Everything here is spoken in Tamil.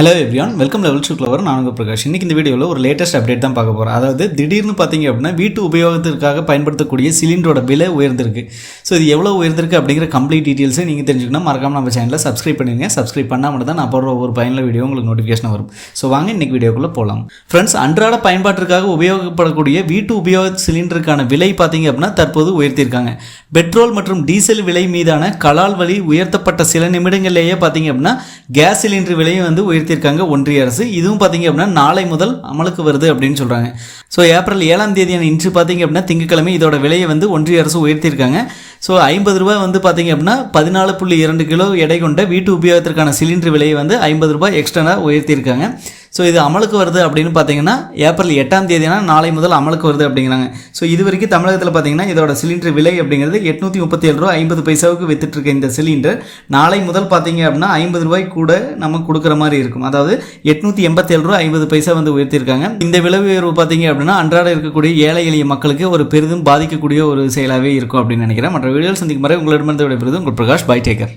Hello everyone welcome level two clever நான் உங்கள் பிரகாஷ். இன்றைக்கி இந்த வீடியோவில் ஒரு லேட்டஸ்ட் அப்டேட் தான் பார்க்க போகிறோம் அதாவது திடீர்னு பார்த்தீங்க அப்படின்னா வீட்டு உபயோகத்திற்காக பயன்படுத்தக்கூடிய சிலிண்டரோட விலை உயர்ந்திருக்கு. ஸோ இது எவ்வளோ உயர்ந்திருக்கு அப்படிங்கிற கம்ப்ளீட் டீட்டெயில்ஸை நீங்கள் தெரிஞ்சுக்கணும். மறக்காமல் நம்ம சேனலில் சப்ஸ்கிரைப் பண்ணிடுங்க. சப்ஸ்கிரைப் பண்ணால் மட்டும் தான் நான் போடுற ஒரு பயனில் வீடியோ உங்களுக்கு நோட்டிஃபிகேஷன் வரும். ஸோ வாங்க இன்றைக்கி வீடியோக்குள்ளே போகலாம் ஃப்ரெண்ட்ஸ் அன்றாட பயன்பாட்டிற்காக உபயோகப்படக்கூடிய வீட்டு உபயோக சிலிண்டருக்கான விலை பார்த்தீங்க அப்படின்னா தற்போது உயர்த்தியிருக்காங்க. பெட்ரோல் மற்றும் டீசல் விலை மீதான கலால் வழி உயர்த்தப்பட்ட சில நிமிடங்கள்லேயே பார்த்தீங்க அப்படின்னா கேஸ் சிலிண்டர் விலையும் வந்து உயர்த்தியிருக்காங்க ஒன்றிய அரசு. இதுவும் பார்த்தீங்க அப்படின்னா நாளை முதல் அமலுக்கு வருது அப்படின்னு சொல்கிறாங்க ஸோ ஏப்ரல் ஏழாம் தேதியான இன்று பார்த்தீங்க அப்படின்னா திங்கட்கிழமை இதோட விலையை வந்து ஒன்றிய அரசு உயர்த்தியிருக்காங்க. ஸோ ஐம்பது ரூபாய் வந்து பார்த்தீங்க அப்படின்னா பதினாலு புள்ளி இரண்டு கிலோ எடை கொண்ட வீட்டு உபயோகத்திற்கான சிலிண்டர் விலையை வந்து ஐம்பது ரூபாய் எக்ஸ்ட்ரா உயர்த்தியிருக்காங்க. ஸோ இது அமலுக்கு வருது அப்படின்னு பார்த்தீங்கன்னா ஏப்ரல் எட்டாம் தேதினா நாளை முதல் அமலுக்கு வருது அப்படிங்கிறாங்க. ஸோ இது வரைக்கும் தமிழகத்தில் பார்த்தீங்கன்னா இதோட சிலிண்டர் விலை அப்படிங்கிறது எட்நூற்றி முப்பத்தி ஏழு ரூபா ஐம்பது பைசாவுக்கு வித்துட்டுருக்க இந்த சிலிண்டர். நாளை முதல் பார்த்தீங்க அப்படின்னா ஐம்பது ரூபாய் கூட நம்ம கொடுக்குற மாதிரி இருக்கும். அதாவது எட்நூற்றி எண்பத்தேழு ரூபா ஐம்பது பைசா வந்து உயர்த்தியிருக்காங்க. இந்த விலை உயர்வு பார்த்தீங்க அப்படின்னா அன்றாட இருக்கக்கூடிய ஏழை எளிய மக்களுக்கு ஒரு பெரிதும் பாதிக்கக்கூடிய ஒரு செயலாகவே இருக்கும் அப்படின்னு நினைக்கிறேன். மற்ற வீடியோ சந்திக்கும் வரை உங்களிடமிருந்து விடைபெறுவது உங்கள் பிரகாஷ் பை டேக்கர்